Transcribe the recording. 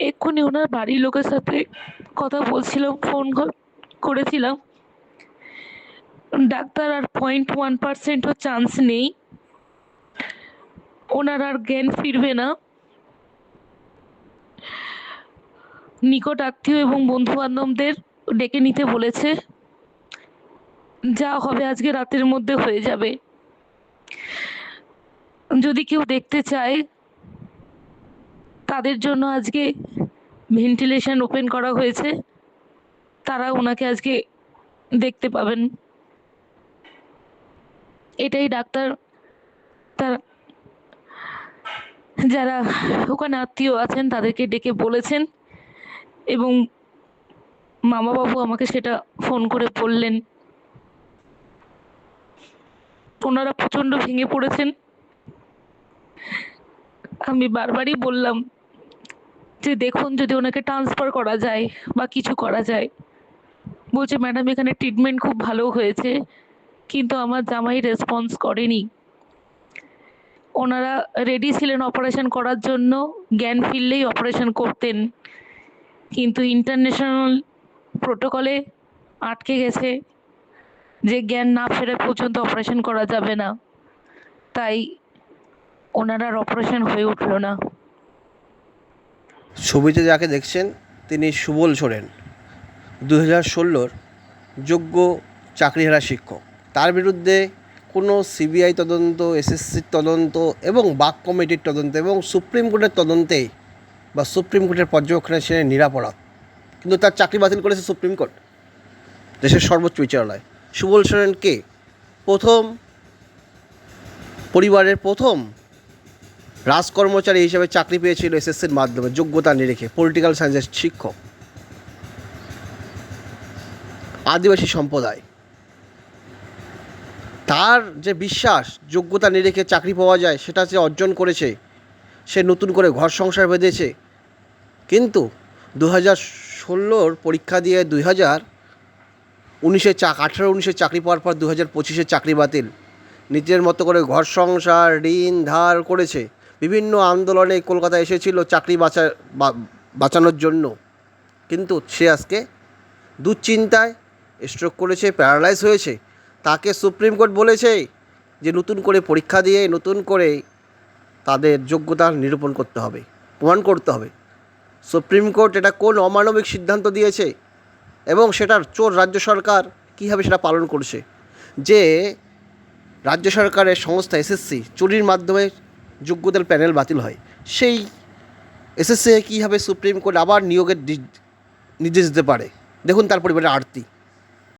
এক্ষুনি ওনার বাড়ির লোকের সাথে কথা বলছিলাম ফোন করেছিলাম। ডাক্তার আর পয়েন্ট ওয়ান পার্সেন্টও চান্স নেই। ওনার আর জ্ঞান ফিরবে না। নিকট আত্মীয় এবং বন্ধু বান্ধবদের ডেকে নিতে বলেছে। যা হবে আজকে রাতের মধ্যে হয়ে যাবে। যদি কেউ দেখতে চায় তাদের জন্য আজকে ভেন্টিলেশন ওপেন করা হয়েছে। তারা ওনাকে আজকে দেখতে পাবেন। এটাই ডাক্তার, তার যারা ওখানে আত্মীয় আছেন তাদেরকে ডেকে বলেছেন এবং মামাবাবু আমাকে সেটা ফোন করে বললেন। ওনারা প্রচণ্ড ভেঙে পড়েছেন। আমি বারবারই বললাম যে দেখুন যদি ওনাকে ট্রান্সফার করা যায় বা কিছু করা যায়। বলছে ম্যাডাম এখানে ট্রিটমেন্ট খুব ভালো হয়েছে, কিন্তু আমার জামাই রেসপন্স করেনি। ওনারা রেডি ছিলেন অপারেশন করার জন্য, জ্ঞান ফিরলেই অপারেশন করতেন। কিন্তু ইন্টারন্যাশনাল প্রোটোকলে আটকে গেছে যে জ্ঞান না ফেরা পর্যন্ত অপারেশন করা যাবে না। তাই ওনার আর অপারেশন হয়ে উঠল না। ছবিতে যাকে দেখছেন, তিনি সুবল সোরেন দু হাজার ষোলোর যোগ্য চাকরিহারা শিক্ষক। তার বিরুদ্ধে কোনো সিবিআই তদন্ত এসএসসির তদন্ত এবং বাক কমিটির তদন্ত এবং সুপ্রিম কোর্টের তদন্তে বা সুপ্রিম কোর্টের পর্যবেক্ষণে সে নিরাপরাধ। কিন্তু তার চাকরি বাতিল করেছে সুপ্রিম কোর্ট, দেশের সর্বোচ্চ বিচারালয়। সুবল সোরেন কে? প্রথম পরিবারের প্রথম রাজকর্মচারী হিসেবে চাকরি পেয়েছিল এসএসসির মাধ্যমে, যোগ্যতা নিরেখে পলিটিক্যাল সায়েন্সের শিক্ষক। আদিবাসী সম্প্রদায়। তার যে বিশ্বাস, যোগ্যতা নিরেখে চাকরি পাওয়া যায়, সেটা যে অর্জন করেছে, সে নতুন করে ঘর সংসার বেঁধেছে। কিন্তু দু হাজার ষোলোর পরীক্ষা দিয়ে দুই হাজার উনিশে চাক আঠেরো উনিশে চাকরি পাওয়ার পর দু হাজার পঁচিশে চাকরি বাতিল। নিজের মতো করে ঘর সংসার, ঋণ ধার করেছে। বিভিন্ন আন্দোলনে কলকাতায় এসেছিল চাকরি বাঁচা বাঁচানোর জন্য। কিন্তু সে আজকে দুশ্চিন্তায় স্ট্রোক করেছে প্যারালাইজ হয়েছে। তাকে সুপ্রিম কোর্ট বলেছে যে নতুন করে পরীক্ষা দিয়ে নতুন করে তাদের যোগ্যতা নিরূপণ করতে হবে, প্রমাণ করতে হবে। সুপ্রিম কোর্ট এটা কোন অমানবিক সিদ্ধান্ত দিয়েছে এবং সেটার চোর রাজ্য সরকার কীভাবে সেটা পালন করছে? যে রাজ্য সরকারের সংস্থা এসএসসি চুরির মাধ্যমে যোগ্যতার প্যানেল বাতিল হয়। সেই এসএসসি কীভাবে সুপ্রিম কোর্ট আবার নিয়োগের নির্দেশ দিতে পারে? দেখুন তার পরিবারের আরতি।